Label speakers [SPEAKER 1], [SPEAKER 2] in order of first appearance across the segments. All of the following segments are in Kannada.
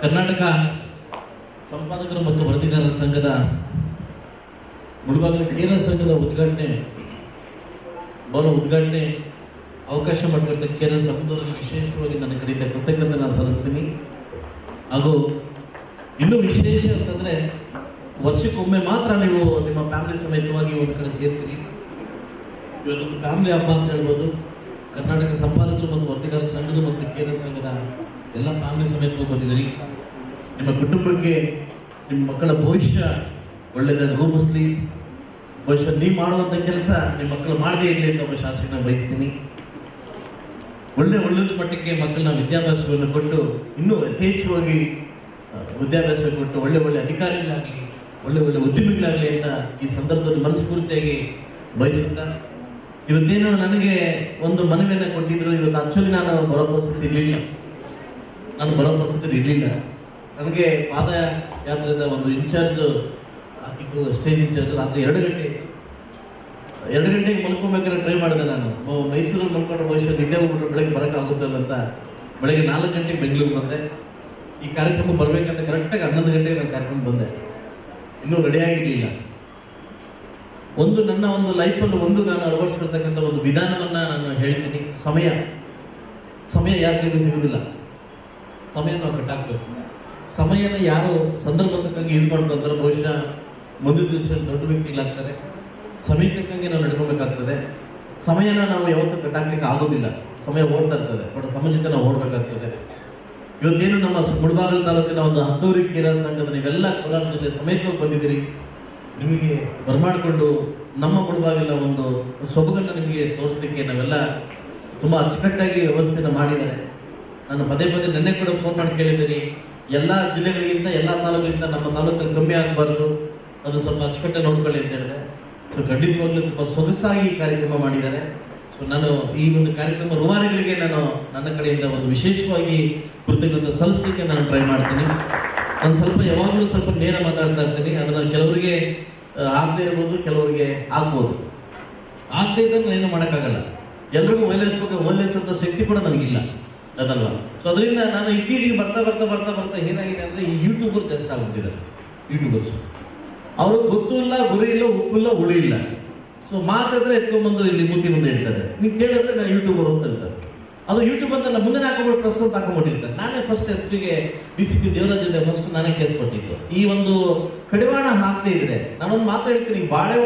[SPEAKER 1] ಕರ್ನಾಟಕ ಸಂಪಾದಕರು ಮತ್ತು ವರದಿಗಾರರ ಸಂಘದ ಮುಳುಬಾಗಿಲು ಕೇರಳ ಸಂಘದ ಉದ್ಘಾಟನೆ, ಬರೋ ಉದ್ಘಾಟನೆ, ಅವಕಾಶ ಮಾಡಿಕೊಟ್ಟ ಕೇರಳ ಸಂಘದವರಿಗೆ ವಿಶೇಷವಾಗಿ ನನ್ನ ಕಡೆಯಿಂದ ಕೃತಜ್ಞತೆ ನಾನು ಸಲ್ಲಿಸ್ತೀನಿ. ಹಾಗೂ ಇನ್ನೂ ವಿಶೇಷ ಅಂತಂದರೆ ವರ್ಷಕ್ಕೊಮ್ಮೆ ಮಾತ್ರ ನೀವು ನಿಮ್ಮ ಫ್ಯಾಮಿಲಿ ಸಮೇತವಾಗಿ ಒಂದು ಕಡೆ ಸೇರ್ತೀರಿ. ಇವತ್ತೊಂದು ಫ್ಯಾಮಿಲಿ ಹಬ್ಬ ಅಂತ ಹೇಳ್ಬೋದು. ಕರ್ನಾಟಕ ಸಂಪಾದಕರು ಮತ್ತು ವರದಿಗಾರ ಸಂಘದ ಮತ್ತು ಕೇರಳ ಸಂಘದ ಎಲ್ಲ ಫ್ಯಾಮಿಲಿ ಸಮೇತ ಬಂದಿದ್ದೀರಿ ನಿಮ್ಮ ಕುಟುಂಬಕ್ಕೆ ನಿಮ್ಮ ಮಕ್ಕಳ ಭವಿಷ್ಯ ಒಳ್ಳೆಯದಾಗಿ ರೂಪಿಸ್ಲಿ. ಬಹುಶಃ ನೀವು ಮಾಡುವಂಥ ಕೆಲಸ ನಿಮ್ಮ ಮಕ್ಕಳು ಮಾಡದೇ ಇರಲಿ ಅಂತ ಒಬ್ಬ ಶಾಸಕನ ಬಯಸ್ತೀನಿ. ಒಳ್ಳೆ ಒಳ್ಳೆಯದು ಮಟ್ಟಕ್ಕೆ ಮಕ್ಕಳನ್ನ ವಿದ್ಯಾಭ್ಯಾಸವನ್ನು ಕೊಟ್ಟು ಇನ್ನೂ ಯಥೇಚ್ಛವಾಗಿ ವಿದ್ಯಾಭ್ಯಾಸ ಕೊಟ್ಟು ಒಳ್ಳೆ ಒಳ್ಳೆ ಅಧಿಕಾರಿಗಳಾಗಲಿ, ಒಳ್ಳೆ ಒಳ್ಳೆ ಉದ್ಯಮಿಗಳಾಗಲಿ ಅಂತ ಈ ಸಂದರ್ಭದಲ್ಲಿ ಮನಸ್ಫೂರ್ತಿಯಾಗಿ ಬಯಸುತ್ತಾ. ಇವತ್ತೇನೋ ನನಗೆ ಒಂದು ಮನವಿಯನ್ನು ಕೊಟ್ಟಿದ್ರು, ಇವತ್ತು ಆಕ್ಚುಲಿ ನಾನು ಬರೋ ಇರಲಿಲ್ಲ. ನಾನು ಬರೋ ಪರಿಸ್ಥಿತಿ ಇರಲಿಲ್ಲ. ನನಗೆ ಪಾದ ಯಾತ್ರೆಯಿಂದ ಒಂದು ಇನ್ಚಾರ್ಜ್ ಹಾಕಿದ್ದು ಸ್ಟೇಜ್ ಇನ್ಚಾರ್ಜ್ ರಾತ್ರಿ ಎರಡು ಗಂಟೆ. ಎರಡು ಗಂಟೆಗೆ ಮಲ್ಕೊಬೇಕಾದ್ರೆ ಟ್ರೈ ಮಾಡಿದೆ ನಾನು. ಮೈಸೂರು ಮೈಸೂರಲ್ಲಿ ಮಲ್ಕೊಂಡ್ರೆ ಭವಿಷ್ಯ ನಿದ್ದೆ ಹೋಗ್ಬಿಟ್ರೆ ಬೆಳಗ್ಗೆ ಬರೋಕ್ಕಾಗುತ್ತಲ್ಲ ಅಂತ. ಬೆಳಗ್ಗೆ ನಾಲ್ಕು ಗಂಟೆಗೆ ಬೆಂಗಳೂರಿಗೆ ಬಂದೆ. ಈ ಕಾರ್ಯಕ್ರಮ ಬರಬೇಕಂತ ಕರೆಕ್ಟಾಗಿ ಹನ್ನೊಂದು ಗಂಟೆಗೆ ನಾನು ಕಾರ್ಯಕ್ರಮ ಬಂದೆ. ಇನ್ನೂ ರೆಡಿ ಆಗಿರಲಿಲ್ಲ. ಒಂದು ನನ್ನ ಒಂದು ಲೈಫಲ್ಲಿ ಒಂದು ನಾನು ಅಳವಡಿಸ್ತಿರ್ತಕ್ಕಂಥ ಒಂದು ವಿಧಾನವನ್ನು ನಾನು ಹೇಳ್ತೀನಿ. ಸಮಯ. ಸಮಯ ಯಾರಿಗೂ ಸಿಗೋದಿಲ್ಲ ಸಮಯ ನಾವು ಕಟ್ಟಾಕ್ಬೇಕು ಸಮಯನ ಯಾರು ಸಂದರ್ಭದಕ್ಕಾಗಿ ಯೂಸ್ ಮಾಡ್ಕೊಂತಾರೆ ಬಹುಶಃ ಮುಂದಿನ ದಿವಸ ದೊಡ್ಡ ವ್ಯಕ್ತಿಗಳಾಗ್ತಾರೆ ಸಮಯ ತಕ್ಕಂಗೆ ನಾವು ನಡ್ಕೊಬೇಕಾಗ್ತದೆ. ಸಮಯನ ನಾವು ಯಾವತ್ತೂ ಕಟ್ಟಾಕ್ಲಿಕ್ಕೆ ಆಗೋದಿಲ್ಲ. ಸಮಯ ಓಡ್ತಾ ಇರ್ತದೆ, ಬಟ್ ಸಮಯ ನಾವು ಓಡಬೇಕಾಗ್ತದೆ. ಇವತ್ತೇನು ನಮ್ಮ ಮುಳಬಾಗಲ್ ತಾಲೂಕಿನ ಒಂದು ಹತ್ತೂರಿ ಕೇರಳ ಸಂಘದ ನೀವೆಲ್ಲ ಕೋಲಾರ ಜೊತೆ ಸಮೇತವಾಗಿ ಬಂದಿದ್ದೀರಿ. ನಿಮಗೆ ಬರಮಾಡಿಕೊಂಡು ನಮ್ಮ ಮುಳಬಾಗಿಲ ಒಂದು ಸೊಬಗನ್ನು ನಿಮಗೆ ತೋರಿಸ್ಲಿಕ್ಕೆ ನಾವೆಲ್ಲ ತುಂಬ ಅಚ್ಚುಕಟ್ಟಾಗಿ ವ್ಯವಸ್ಥೆನ ಮಾಡಿದ್ದಾರೆ. ನಾನು ಪದೇ ಪದೇ ನೆನ್ನೆ ಕೂಡ ಫೋನ್ ಮಾಡಿ ಕೇಳಿದ್ದೀನಿ. ಎಲ್ಲ ಜಿಲ್ಲೆಗಳಿಗಿಂತ, ಎಲ್ಲ ತಾಲೂಕಿಗಿಂತ ನಮ್ಮ ತಾಲೂಕಲ್ಲಿ ಕಮ್ಮಿ ಆಗಬಾರ್ದು. ಅದು ಸ್ವಲ್ಪ ಅಚ್ಚುಕಟ್ಟೆ ನೋಡ್ಕೊಳ್ಳಿ ಅಂತ ಹೇಳಿದೆ. ಸೊ ಖಂಡಿತವಾಗ್ಲೂ ತುಂಬ ಸೊಗಸಾಗಿ ಕಾರ್ಯಕ್ರಮ ಮಾಡಿದ್ದಾರೆ. ಸೊ ನಾನು ಈ ಒಂದು ಕಾರ್ಯಕ್ರಮ ರೂವಾರಿಗಳಿಗೆ ನಾನು ನನ್ನ ಕಡೆಯಿಂದ ಒಂದು ವಿಶೇಷವಾಗಿ ಕೃತಜ್ಞತೆ ಸಲ್ಲಿಸಲಿಕ್ಕೆ ನಾನು ಟ್ರೈ ಮಾಡ್ತೀನಿ. ನಾನು ಸ್ವಲ್ಪ ಯಾವಾಗಲೂ ಸ್ವಲ್ಪ ನೇರ ಮಾತಾಡ್ತಾ ಇರ್ತೀನಿ. ಅದನ್ನು ಕೆಲವರಿಗೆ ಆಗದೆ ಇರ್ಬೋದು, ಕೆಲವರಿಗೆ ಆಗ್ಬೋದು. ಆಗದೆ ಇದ್ದಂಗೆ ಏನು ಮಾಡೋಕ್ಕಾಗಲ್ಲ. ಎಲ್ರಿಗೂ ಓಲೈಸ್ಬೇಕು ಓಲೈಸಂತ ಶಕ್ತಿ ಕೂಡ ನನಗಿಲ್ಲ. ಅದಲ್ವಾ? ಸೊ ಅದರಿಂದ ನಾನು ಇತ್ತೀಚೆಗೆ ಬರ್ತಾ ಬರ್ತಾ ಬರ್ತಾ ಬರ್ತಾ ಏನಾಗಿದೆ ಅಂದರೆ ಈ ಯೂಟ್ಯೂಬರ್ ಜಾಸ್ತಿ ಆಗ್ಬಿಟ್ಟಿದ್ದಾರೆ. ಯೂಟ್ಯೂಬರ್ಸ್ ಅವ್ರಿಗೆ ಗೊತ್ತು ಇಲ್ಲ, ಗುರಿ ಇಲ್ಲ ಉಪ್ಪಿಲ್ಲ ಹುಳಿ ಇಲ್ಲ. ಸೊ ಮಾತಾದ್ರೆ ಎತ್ಕೊಂಡ್ಬಂದು ಇಲ್ಲಿ ಮುತ್ತಿ ಮುಂದೆ ಹೇಳ್ತಾರೆ ನೀವು ಕೇಳಿದ್ರೆ ನಾನು ಯೂಟ್ಯೂಬರ್ ಅಂತ ಹೇಳ್ತಾರೆ. ಅದು ಯೂಟ್ಯೂಬ್ ಅಂತ ಮುಂದೆ ಹಾಕೊಂಡ್ಬಿಟ್ಟು ಅಂತ ಹಾಕೊಂಡ್ಬಿಟ್ಟಿರ್ತಾರೆ. ನಾನೇ ಫಸ್ಟ್ ಎಸ್ ಪಿಗೆ ಡಿ ಸಿ ಪಿ ದೇವರಾಜ್ ಜೊತೆ ಫಸ್ಟ್ ನಾನೇ ಕೇಸ್ ಕೊಟ್ಟಿದ್ದು. ಈ ಒಂದು ಕಡಿವಾಣ ಹಾಕದೇ ಇದ್ರೆ, ನಾನೊಂದು ಮಾತು ಹೇಳ್ತೀನಿ, ಬಾಳೆ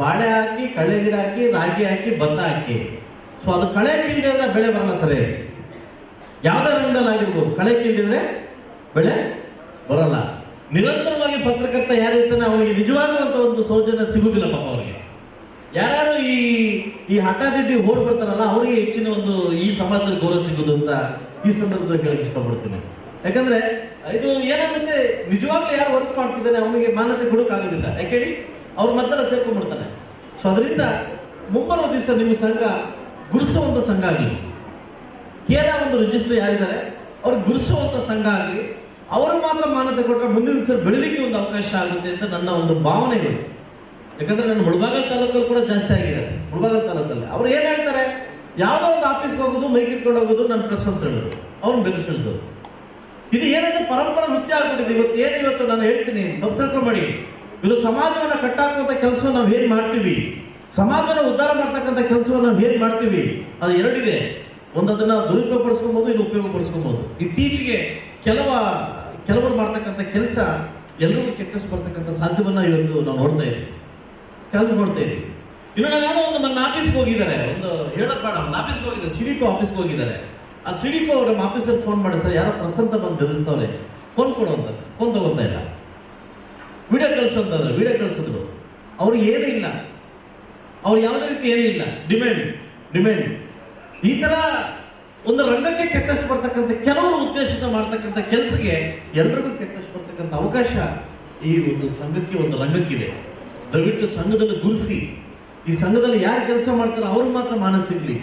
[SPEAKER 1] ಬಾಳೆ ಹಾಕಿ ಕಳೆ ಗಿಡ ಹಾಕಿ, ರಾಗಿ ಹಾಕಿ, ಭತ್ತ ಹಾಕಿ. ಸೊ ಅದು ಕಳೆ ಕೀಳಿದ್ರೆ ಬೆಳೆ ಬರಲ್ಲ ಸರಿ. ಯಾವುದೇ ರಂಗದಲ್ಲಾಗಿರ್ಬೋದು ಕಳೆ ಕೇಳಿದ್ರೆ ಬೆಳೆ ಬರಲ್ಲ. ನಿರಂತರವಾಗಿ ಪತ್ರಕರ್ತ ಯಾರಿರ್ತಾನೆ ಅವನಿಗೆ ನಿಜವಾಗುವಂತ ಒಂದು ಸೌಜನ್ಯ ಸಿಗುದಿಲ್ಲ ಪಾಪ ಅವರಿಗೆ. ಯಾರ್ಯಾರು ಈ ಈ ಹಠಾದಿಡ್ಡಿ ಓಡ್ ಬರ್ತಾರಲ್ಲ, ಅವರಿಗೆ ಹೆಚ್ಚಿನ ಒಂದು ಈ ಸಮಾಜದಲ್ಲಿ ಗೌರವ ಸಿಗುದು ಅಂತ ಈ ಸಂದರ್ಭದಲ್ಲಿ ಹೇಳಕ್ ಇಷ್ಟಪಡ್ತೀನಿ. ಯಾಕಂದ್ರೆ ಇದು ಏನಾಗುತ್ತೆ, ನಿಜವಾಗ್ಲೂ ಯಾರು ವರ್ಕ್ ಮಾಡ್ತಿದ್ದಾನೆ ಅವನಿಗೆ ಮಾನ್ಯತೆ ಕೊಡೋಕ್ಕಾಗೋದಿಲ್ಲ ಯಾಕೇಳಿ ಅವ್ರ ಮಧ್ಯೆ ಸೇರ್ಕೊಂಡ್ಬಿಡ್ತಾನೆ ಸೊ ಅದರಿಂದ ಮುಂಬರುವ ದಿವಸ ನಿಮ್ಮ ಸಂಘ ಗುರುಸುವಂತ ಸಂಘ ಆಗಲಿ. ಕೇರಳ ಒಂದು ರಿಜಿಸ್ಟರ್ ಯಾರಿದ್ದಾರೆ, ಅವ್ರಿಗೆ ಗುರುಸುವಂತ ಸಂಘ ಆಗಲಿ, ಅವರು ಮಾತ್ರ ಮಾನ್ಯತೆ ಕೊಟ್ಟರೆ ಮುಂದಿನ ದಿವಸ ಬೆಳಿಲಿಕ್ಕೆ ಒಂದು ಅವಕಾಶ ಆಗುತ್ತೆ ಅಂತ ನನ್ನ ಒಂದು ಭಾವನೆ ಇದೆ. ಯಾಕಂದ್ರೆ ನನ್ನ ಮುಳಬಾಗಲ್ ತಾಲೂಕಲ್ಲಿ ಕೂಡ ಜಾಸ್ತಿ ಆಗಿದೆ ಮುಳಬಾಗಲ್ ತಾಲೂಕಲ್ಲಿ. ಅವ್ರು ಏನ್ ಹೇಳ್ತಾರೆ? ಯಾವುದೋ ಒಂದು ಆಫೀಸ್ಗೆ ಹೋಗೋದು ಮೈಕ್ ಇಟ್ಕೊಂಡು ಹೋಗೋದು, ನನ್ನ ಪ್ರೆಸ್ ಅಂತ ಹೇಳೋದು ಅವ್ರನ್ನ ಬೆದರಿಸೋದು ಇದು ಏನಂದ್ರೆ ಪರಂಪರೆ ನೃತ್ಯ ಆಗ್ಬಿಟ್ಟಿದೆ, ಇವತ್ತು ಏನು ಇವತ್ತು ನಾನು ಹೇಳ್ತೀನಿ ಮಾಡಿ. ಇದು ಸಮಾಜವನ್ನ ಕಟ್ಟಾಕುವಂತ ಕೆಲಸ ನಾವು ಏನ್ ಮಾಡ್ತೀವಿ? ಸಮಾಜನ ಉದ್ಧಾರ ಮಾಡ್ತಕ್ಕಂಥ ಕೆಲಸವನ್ನು ನಾವು ಏನ್ ಮಾಡ್ತೀವಿ? ಅದು ಎರಡಿದೆ. ಒಂದು ಅದನ್ನ ದುರುಪಯೋಗ ಪಡಿಸ್ಕೊಬಹುದು ಇನ್ನು ಉಪಯೋಗ ಪಡಿಸ್ಕೊಬಹುದು ಇತ್ತೀಚೆಗೆ ಕೆಲವ ಕೆಲವರು ಮಾಡ್ತಕ್ಕಂಥ ಕೆಲಸ ಎಲ್ಲರಿಗೂ ಕೆಟ್ಟಸ್ ಬರ್ತಕ್ಕಂಥ ಸಾಧ್ಯವನ್ನ ಇವತ್ತು ನಾವು ನೋಡ್ತಾ ಇದ್ದೀವಿ. ಕೆಲವು ನೋಡ್ತಾ ಇದ್ದೀವಿ. ಇನ್ನು ನಾನು ಒಂದು ನನ್ನ ಆಫೀಸ್ಗೆ ಹೋಗಿದ್ದಾರೆ. ಒಂದು ಹೇಳಕ್ ಬೇಡ ಒಂದು ಆಫೀಸ್ಗೆ ಹೋಗಿದ್ದಾರೆ. ಸಿಡಿಪೋ ಆಫೀಸ್ಗೆ ಹೋಗಿದ್ದಾರೆ. ಆ ಸಿಡಿಪೋ ಅವ್ರ ನಮ್ಮ ಆಫೀಸರ್ ಫೋನ್ ಮಾಡಿ ಸರ್, ಯಾರೋ ಪ್ರಸಂತ ಬಂದು ಬೆದರಿಸ್ತವ್ರೆ ಫೋನ್ ಕೊಡು ಅಂತ. ಫೋನ್ ತಗೊಂತ ಇಲ್ಲ. ವಿಡಿಯೋ ಕಳ್ಸಂತಂದ್ರೆ ವಿಡಿಯೋ ಕಳ್ಸಿದ್ರು. ಅವ್ರಿಗೆ ಏನೂ ಇಲ್ಲ. ಅವ್ರು ಯಾವುದೇ ರೀತಿ ಏನೂ ಇಲ್ಲ. ಡಿಮ್ಯಾಂಡ್ ಡಿಮ್ಯಾಂಡ್ ಈ ತರ ಒಂದು ರಂಗಕ್ಕೆ ಕೆಟ್ಟಷ್ಟು ಬರ್ತಕ್ಕಂಥ ಕೆಲವರು ಉದ್ದೇಶದಿಂದ ಮಾಡ್ತಕ್ಕಂಥ ಕೆಲಸಕ್ಕೆ ಎಲ್ರಿಗೂ ಕೆಟ್ಟಷ್ಟು ಬರ್ತಕ್ಕಂಥ ಅವಕಾಶ ಈ ಒಂದು ಸಂಘಕ್ಕೆ, ಒಂದು ರಂಗಕ್ಕಿದೆ. ದಯವಿಟ್ಟು ಸಂಘದಲ್ಲಿ ಗುರುಸಿ. ಈ ಸಂಘದಲ್ಲಿ ಯಾರು ಕೆಲಸ ಮಾಡ್ತಾರೋ ಅವ್ರಿಗೆ ಮಾತ್ರ ಮಾನ ಸಿಗ್ಲಿ.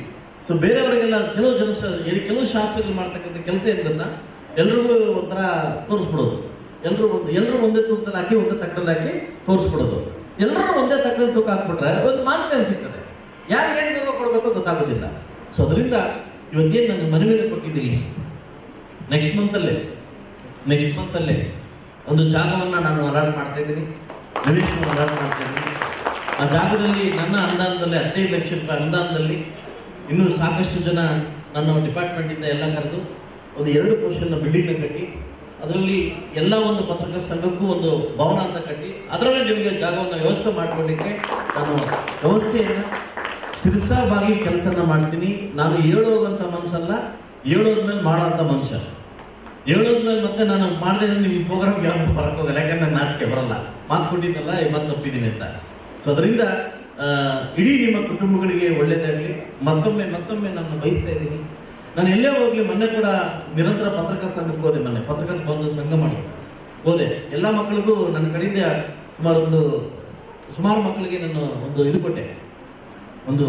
[SPEAKER 1] ಸೊ ಬೇರೆಯವರಿಗೆಲ್ಲ ಕೆಲವು ಜನ ಕೆಲವು ಶಾಸಕರು ಮಾಡ್ತಕ್ಕಂಥ ಕೆಲಸ ಇದ್ದನ್ನ ಎಲ್ರಿಗೂ ಒಂಥರ ತೋರಿಸ್ಬಿಡೋದು. ಎಲ್ಲರೂ ಒಂದು ಎಲ್ಲರೂ ಒಂದೇ ತೂಕದಲ್ಲಿ ಹಾಕಿ, ಒಂದೇ ತಕ್ಕಲ್ಲಿ ಹಾಕಿ ತೋರಿಸ್ಬಿಡೋದು. ಎಲ್ಲರೂ ಒಂದೇ ತಕ್ಕಲ್ಲಿ ತೂಕ ಹಾಕ್ಬಿಟ್ರೆ ಒಂದು ಮಾನ್ಯತೆ ಸಿಗ್ತದೆ. ಯಾರು ಏನು ಕೊಡಬೇಕು ಗೊತ್ತಾಗೋದಿಲ್ಲ. ಸೊ ಅದರಿಂದ ಇವತ್ತೇನು ನನಗೆ ಮನವಿಯನ್ನು ಕೊಟ್ಟಿದ್ದೀನಿ ನೆಕ್ಸ್ಟ್ ಮಂತಲ್ಲೇ ನೆಕ್ಸ್ಟ್ ಮಂತಲ್ಲೇ ಒಂದು ಜಾಗವನ್ನು ನಾನು ಅಲಾಟ್ ಮಾಡ್ತಾ ಇದ್ದೀನಿ. ನಿವೇಶನ ಅಲಾಟ್ ಮಾಡ್ತಾ ಇದ್ದೀನಿ. ಆ ಜಾಗದಲ್ಲಿ ನನ್ನ ಅನುದಾನದಲ್ಲಿ ಹದಿನೈದು ಲಕ್ಷ ರೂಪಾಯಿ ಅನುದಾನದಲ್ಲಿ ಇನ್ನೂ ಸಾಕಷ್ಟು ಜನ ನನ್ನ ಡಿಪಾರ್ಟ್ಮೆಂಟಿಂದ ಎಲ್ಲ ಕರೆದು ಒಂದು ಎರಡು ಪೋರ್ಷನ್ನ ಬಿಲ್ಡಿಂಗ್ನ ಕಟ್ಟಿ, ಅದರಲ್ಲಿ ಎಲ್ಲ ಒಂದು ಪತ್ರಕರ್ತ ಸಂಘಕ್ಕೂ ಒಂದು ಭವನ ಅಂತ ಕಟ್ಟಿ, ಅದರಲ್ಲೇ ನಿಮಗೆ ಜಾಗವನ್ನು ವ್ಯವಸ್ಥೆ ಮಾಡಿಕೊಡಲಿಕ್ಕೆ ನಾನು ವ್ಯವಸ್ಥೆಯನ್ನು ಸಿರಸಾವಾಗಿ ಕೆಲಸನ ಮಾಡ್ತೀನಿ. ನಾನು ಹೇಳೋಗಂತ ಮನುಷ್ಯಲ್ಲ ಹೇಳೋದ್ಮೇಲೆ ಮಾಡೋಂಥ ಮನುಷ್ಯ ಹೇಳೋದ್ಮೇಲೆ ಮತ್ತೆ ನಾನು ಮಾಡಿದೆ ನಿಮ್ಮ ಪ್ರೋಗ್ರಾಮ್ ಯಾವತ್ತೂ ಬರಕ್ಕೆ ಹೋಗಲ್ಲ, ಯಾಕಂದ್ರೆ ನಾನು ನಾಚಿಕೆ ಬರಲ್ಲ. ಮಾತು ಕೊಟ್ಟಿದ್ದಲ್ಲ ಮತ್ತೆ ತಪ್ಪಿದ್ದೀನಿ ಅಂತ. ಸೊ ಅದರಿಂದ ಇಡೀ ನಿಮ್ಮ ಕುಟುಂಬಗಳಿಗೆ ಒಳ್ಳೇದಾಗಲಿ ಮತ್ತೊಮ್ಮೆ ಮತ್ತೊಮ್ಮೆ ನಾನು ಬಯಸ್ತಾ ಇದ್ದೀನಿ. ನಾನು ಎಲ್ಲೇ ಹೋಗ್ಲಿ, ಮೊನ್ನೆ ಕೂಡ ನಿರಂತರ ಪತ್ರಕರ್ತ ಸಂಘಕ್ಕೆ ಹೋದೆ ಮೊನ್ನೆ. ಪತ್ರಕರ್ತ ಬಂದು ಸಂಘ ಮಾಡಿ ಹೋದೆ. ಎಲ್ಲ ಮಕ್ಕಳಿಗೂ ನನ್ನ ಕಡೆಯಿಂದ ಸುಮಾರು ಒಂದು ಸುಮಾರು ಮಕ್ಕಳಿಗೆ ನಾನು ಒಂದು ಇದು ಕೊಟ್ಟೆ. ಒಂದು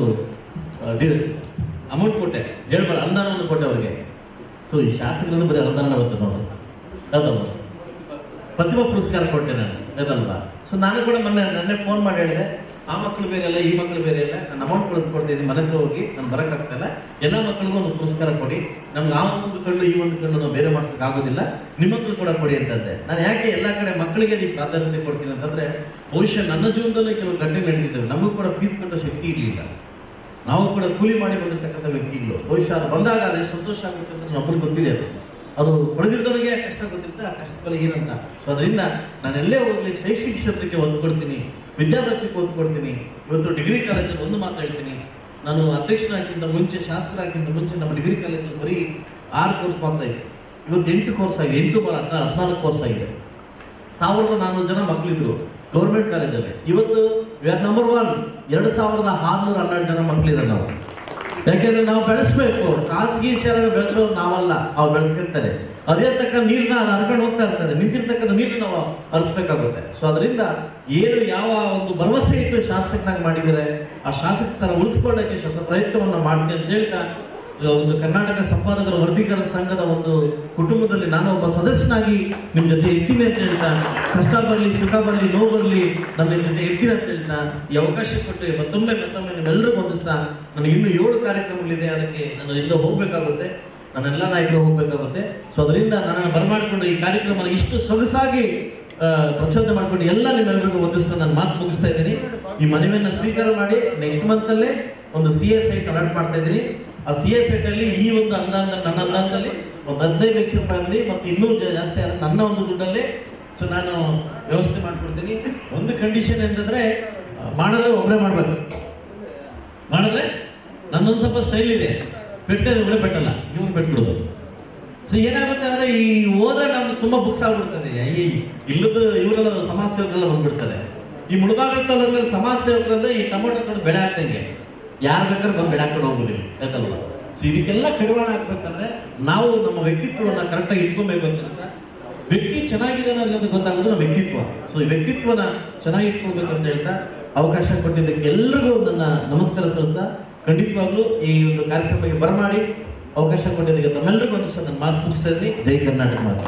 [SPEAKER 1] ಅಮೌಂಟ್ ಕೊಟ್ಟೆ. ಹೇಳ್ಬೇಡ, ಅನುದಾನವನ್ನು ಕೊಟ್ಟೆ ಅವ್ರಿಗೆ. ಸೊ ಈ ಶಾಸಕರನ್ನು ಬರೀ ಅನುದಾನ ಬರ್ತದೆ ನೋಡಿ. ಹೌದಲ್ವ ಪ್ರತಿಭಾ ಪುರಸ್ಕಾರ ಕೊಟ್ಟೆ ನಾನು. ಅದಲ್ವಾ? ಸೊ ನಾನು ಕೂಡ ಮೊನ್ನೆ ನನ್ನೇ ಫೋನ್ ಮಾಡಿ ಹೇಳಿದೆ. ಆ ಮಕ್ಕಳು ಬೇರೆ ಅಲ್ಲ, ಈ ಮಕ್ಕಳು ಬೇರೆ ಅಲ್ಲ ನಾನು ಅಮೌಂಟ್ ಕಳಿಸ್ಕೊಡ್ತೀನಿ ಮನೆ ಹತ್ರ ಹೋಗಿ ನಾನು ಬರೋಕ್ಕಾಗ್ತಲ್ಲ. ಎಲ್ಲ ಮಕ್ಕಳಿಗೂ ಒಂದು ಪುರಸ್ಕಾರ ಕೊಡಿ. ನಮ್ಗೆ ಆ ಒಂದು ಕಣ್ಣು, ಈ ಒಂದು ಕಣ್ಣು ನಾವು ಬೇರೆ ಆಗೋದಿಲ್ಲ. ನಿಮ್ಮ ಮಕ್ಕಳು ಕೂಡ ಕೊಡಿ ಅಂತಂದೆ. ನಾನು ಯಾಕೆ ಎಲ್ಲ ಕಡೆ ಮಕ್ಕಳಿಗೆ ನೀವು ಪ್ರಾಧಾನ್ಯತೆ ಕೊಡ್ತೀನಿ ಅಂತಂದ್ರೆ, ಬಹುಶಃ ನನ್ನ ಜೀವನದಲ್ಲೇ ಕೆಲವು ಘಟನೆ ನಡೆದಿದ್ದೇವೆ. ನಮಗೂ ಕೂಡ ಫೀಸ್ ಕಟ್ಟೋ ಶಕ್ತಿ ಇರಲಿಲ್ಲ. ನಾವು ಕೂಡ ಕೂಲಿ ಮಾಡಿ ಬಂದಿರತಕ್ಕಂಥ ವ್ಯಕ್ತಿಗಳು. ಬಹುಶಃ ಅದು ಬಂದಾಗ ಅದೇ ಸಂತೋಷ ಆಗುತ್ತೆ ಅಂತ ನಮ್ಮಲ್ಲಿ ಗೊತ್ತಿದೆ ಅದು. ಅದು ಪಡೆದಿದ್ದವರಿಗೆ ಕಷ್ಟ ಗೊತ್ತಿರುತ್ತೆ, ಆ ಕಷ್ಟದಲ್ಲಿ ಏನಂತ. ಸೊ ಅದರಿಂದ ನಾನು ಹೋಗಲಿ ಹೋಗ್ಲಿ ಶೈಕ್ಷಣಿಕ ಕ್ಷೇತ್ರಕ್ಕೆ ಒಂದು ಕೊಡ್ತೀನಿ. ವಿದ್ಯಾಭ್ಯಾಸಕ್ಕೆ ಒತ್ತು ಕೊಡ್ತೀನಿ ಇವತ್ತು ಡಿಗ್ರಿ ಕಾಲೇಜಲ್ಲಿ ಒಂದು ಮಾತ್ರ ಹೇಳ್ತೀನಿ. ನಾನು ಅಧ್ಯಕ್ಷನಾಗಿಂತ ಮುಂಚೆ ಶಾಸಕರಾಗಿಂತ ಮುಂಚೆ ನಮ್ಮ ಡಿಗ್ರಿ ಕಾಲೇಜಲ್ಲಿ ಬರೀ ಆರು ಕೋರ್ಸ್ ಮಾತ್ರ ಇದೆ ಇವತ್ತು ಎಂಟು ಕೋರ್ಸ್ ಆಗಿದೆ, ಎಂಟು ಬಾರ ಹದಿನಾಲ್ಕು ಕೋರ್ಸ್ ಆಗಿದೆ. ಸಾವಿರದ ನಾನ್ನೂರು ಜನ ಮಕ್ಕಳಿದ್ರು ಗೌರ್ಮೆಂಟ್ ಕಾಲೇಜಲ್ಲಿ. ಇವತ್ತು ವಿ ನಂಬರ್ ಒನ್ ಎರಡು ಸಾವಿರದ ಆರುನೂರ ಹನ್ನೆರಡು ಜನ ಮಕ್ಕಳಿದ್ದಾರೆ ನಾವು. ಯಾಕೆಂದ್ರೆ ನಾವು ಬೆಳೆಸ್ಬೇಕು. ಖಾಸಗಿ ಶಾಲೆ ಬೆಳೆಸೋರು ನಾವಲ್ಲ. ಅವ್ರು ಬೆಳೆಸ್ಕೊಂತಾರೆ. ಹರಿಯತಕ್ಕ ನೀರನ್ನ ಅದು ಹರ್ಕೊಂಡು ಹೋಗ್ತಾ ಇರ್ತದೆ. ನಿಂತಿರ್ತಕ್ಕಂಥ ನೀರನ್ನ ನಾವು ಹರಿಸ್ಬೇಕಾಗುತ್ತೆ. ಸೊ ಅದರಿಂದ ಏನು ಯಾವ ಒಂದು ಭರವಸೆ ಇಟ್ಟು ಶಾಸಕನಾಗಿ ಮಾಡಿದರೆ, ಆ ಶಾಸಕ ಸ್ಥಾನ ಉಳಿಸ್ಕೊಳ್ಳೋಕೆ ಶತ ಪ್ರಯತ್ನವನ್ನು ಮಾಡ್ತೀನಿ ಅಂತ ಹೇಳ್ತಾ ಒಂದು ಕರ್ನಾಟಕ ಸಂಪಾದಕರ ವರ್ಗೀಕರಣ ಸಂಘದ ಒಂದು ಕುಟುಂಬದಲ್ಲಿ ನಾನು ಒಬ್ಬ ಸದಸ್ಯನಾಗಿ ನಿಮ್ಮ ಜೊತೆ ಇರ್ತೀನಿ ಅಂತ ಹೇಳ್ತಾ, ಕಷ್ಟ ಬರಲಿ, ಸುಖ ಬರಲಿ, ನೋವು ಬರಲಿ ನಮ್ಮ ಜೊತೆ ಇರ್ತೀನಿ ಅಂತ ಹೇಳ್ತಾ, ಈ ಅವಕಾಶ ಕೊಟ್ಟು ಮತ್ತೊಮ್ಮೆ ಮತ್ತೊಮ್ಮೆ ನಿಮ್ಮೆಲ್ಲರೂ ಬಂದಿಸ್ತಾ ನನಗೆ ಇನ್ನೂ ಏಳು ಕಾರ್ಯಕ್ರಮಗಳಿದೆ, ಅದಕ್ಕೆ ನಾನು ಇಂದ ಹೋಗ್ಬೇಕಾಗುತ್ತೆ. ನನ್ನೆಲ್ಲ ನಾಯಕರು ಹೋಗ್ಬೇಕಾಗುತ್ತೆ ಸೊ ಅದರಿಂದ ನನ್ನನ್ನು ಬರಮಾಡಿಕೊಂಡು ಈ ಕಾರ್ಯಕ್ರಮ ಇಷ್ಟು ಸೊಗಸಾಗಿ ಪ್ರಚೋದನೆ ಮಾಡ್ಕೊಂಡು ಎಲ್ಲ ನಿಮ್ಮೆಲ್ಲರಿಗೂ ಹೊಂದಿಸ್ತಾ ನಾನು ಮಾತು ಮುಗಿಸ್ತಾ ಇದ್ದೀನಿ. ಈ ಮನವಿಯನ್ನು ಸ್ವೀಕಾರ ಮಾಡಿ ನೆಕ್ಸ್ಟ್ ಮಂತ್ ಅಲ್ಲೇ ಒಂದು ಸಿ ಎಸ್ ಐ ಕಲೆಕ್ಟ್ ಮಾಡ್ತಾ ಇದ್ದೀನಿ. ಆ ಸಿ ಎಸ್ ಐಟ್ ಅಲ್ಲಿ ಈ ಒಂದು ಅನುದಾನ ನನ್ನ ಅನುದಾನದಲ್ಲಿ ಒಂದು ಹದಿನೈದು ಲಕ್ಷ ರೂಪಾಯಿ ಮತ್ತೆ ಇನ್ನೂ ಜಾಸ್ತಿ ನನ್ನ ಒಂದು ದುಡ್ಡಲ್ಲಿ ಸೊ, ನಾನು ವ್ಯವಸ್ಥೆ ಮಾಡ್ಕೊಡ್ತೀನಿ. ಒಂದು ಕಂಡೀಷನ್ ಅಂತಂದ್ರೆ ಮಾಡಿದ್ರೆ ಒಬ್ಬರೇ ಮಾಡ್ಬೇಕು. ಮಾಡಿದ್ರೆ ನನ್ನೊಂದು ಸ್ವಲ್ಪ ಸ್ಟೈಲ್ ಇದೆ. ಪೆಟ್ಟೆ ಇವ್ರೆ ಪೆಟ್ಟಲ್ಲ, ಇವ್ರು ಪೆಟ್ಬಿಡೋದು. ಸೊ ಏನಾಗುತ್ತೆ ಅಂದ್ರೆ ಈ ಹೋದ್ರೆ ನಮ್ಗೆ ತುಂಬಾ ಬುಕ್ಸ್ ಆಗ್ಬಿಡ್ತದೆ. ಈ ಇಲ್ಲದ ಇವರೆಲ್ಲ ಸಮಾಜ ಸೇವಕರೆಲ್ಲ ಬಂದ್ಬಿಡ್ತಾರೆ. ಈ ಮುಳುಬಾಗಲ್ ತಾಲೂಕಲ್ಲಿ ಸಮಾಜ ಈ ಟೊಮೊಟೊ ತಂದು ಬೆಳೆ ಹಾಕ್ದಂಗೆ. ಯಾರು ಬೇಕಾದ್ರೆ ಬಂದು ಬೆಳೆ ಹಾಕೊಂಡು ಹೋಗ್ಬಿಡಿ ಆಯ್ತಲ್ವ ಸೊ ಇದಕ್ಕೆಲ್ಲ ಕಡಿವಾಣ ಹಾಕ್ಬೇಕಂದ್ರೆ ನಾವು ನಮ್ಮ ವ್ಯಕ್ತಿತ್ವವನ್ನು ಕರೆಕ್ಟಾಗಿ ಇಟ್ಕೊಬೇಕು ಅಂತ ವ್ಯಕ್ತಿ ಚೆನ್ನಾಗಿದೆ ಅನ್ನೋದು ಗೊತ್ತಾಗೋದು ನಮ್ಮ ವ್ಯಕ್ತಿತ್ವ. ಸೊ ಈ ವ್ಯಕ್ತಿತ್ವನ ಚೆನ್ನಾಗಿ ಇಟ್ಕೊಳ್ಬೇಕು ಅಂತ ಹೇಳ್ತಾ ಅವಕಾಶ ಕೊಟ್ಟಿದ್ದಕ್ಕೆ ಎಲ್ರಿಗೂ ನನ್ನ ನಮಸ್ಕಾರ ಸಲ್ಲಿಸ್ತಾ ಖಂಡಿತವಾಗ್ಲೂ ಈ ಒಂದು ಕಾರ್ಯಕ್ರಮಕ್ಕೆ ಬರಮಾಡಿ ಅವಕಾಶ ಕೊಟ್ಟಿದ್ದಕ್ಕೆ ತಮ್ಮೆಲ್ಲರಿಗೂ ಒಂದು ಸಹ ನನ್ನ ಮಾತು ಮುಗಿಸ್ತಾ ಇದ್ದೀನಿ. ಜೈ ಕರ್ನಾಟಕ ಮಾತು.